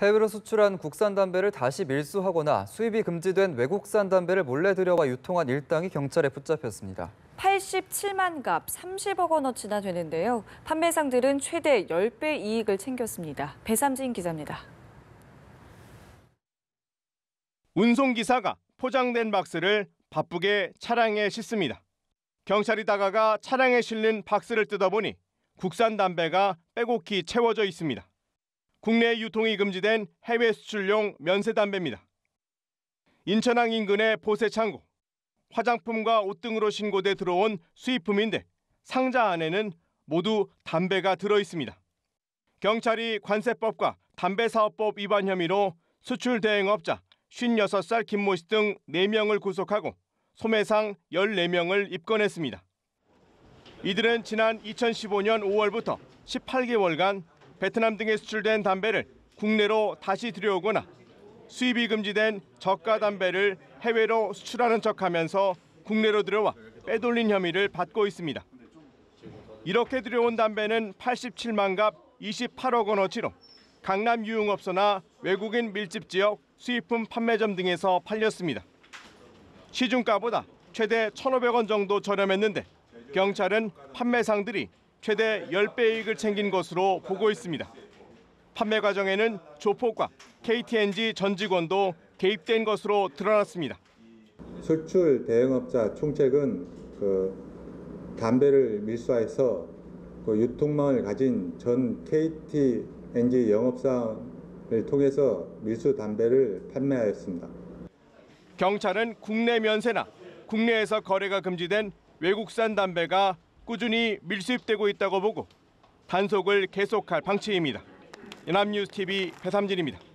해외로 수출한 국산 담배를 다시 밀수하거나 수입이 금지된 외국산 담배를 몰래 들여와 유통한 일당이 경찰에 붙잡혔습니다. 87만 갑 30억 원어치나 되는데요. 판매상들은 최대 10배 이익을 챙겼습니다. 배삼진 기자입니다. 운송기사가 포장된 박스를 바쁘게 차량에 싣습니다. 경찰이 다가가 차량에 실린 박스를 뜯어보니 국산 담배가 빼곡히 채워져 있습니다. 국내 유통이 금지된 해외 수출용 면세 담배입니다. 인천항 인근의 보세 창고. 화장품과 옷 등으로 신고돼 들어온 수입품인데 상자 안에는 모두 담배가 들어 있습니다. 경찰이 관세법과 담배사업법 위반 혐의로 수출 대행업자 56살 김모 씨 등 4명을 구속하고 소매상 14명을 입건했습니다. 이들은 지난 2015년 5월부터 18개월간 베트남 등에 수출된 담배를 국내로 다시 들여오거나 수입이 금지된 저가 담배를 해외로 수출하는 척하면서 국내로 들여와 빼돌린 혐의를 받고 있습니다. 이렇게 들여온 담배는 87만 갑 28억 원어치로 강남 유흥업소나 외국인 밀집 지역 수입품 판매점 등에서 팔렸습니다. 시중가보다 최대 1,500원 정도 저렴했는데 경찰은 판매상들이 최대 10배 이익을 챙긴 것으로 보고 있습니다. 판매 과정에는 조폭과 KTNG 전 직원도 개입된 것으로 드러났습니다. 수출 대행업자 총책은 그 담배를 밀수해서 그 유통망을 가진 전 KTNG 영업사를 통해서 밀수 담배를 판매하였습니다. 경찰은 국내 면세나 국내에서 거래가 금지된 외국산 담배가 꾸준히 밀수입되고 있다고 보고 단속을 계속할 방침입니다. 연합뉴스 TV 배삼진입니다.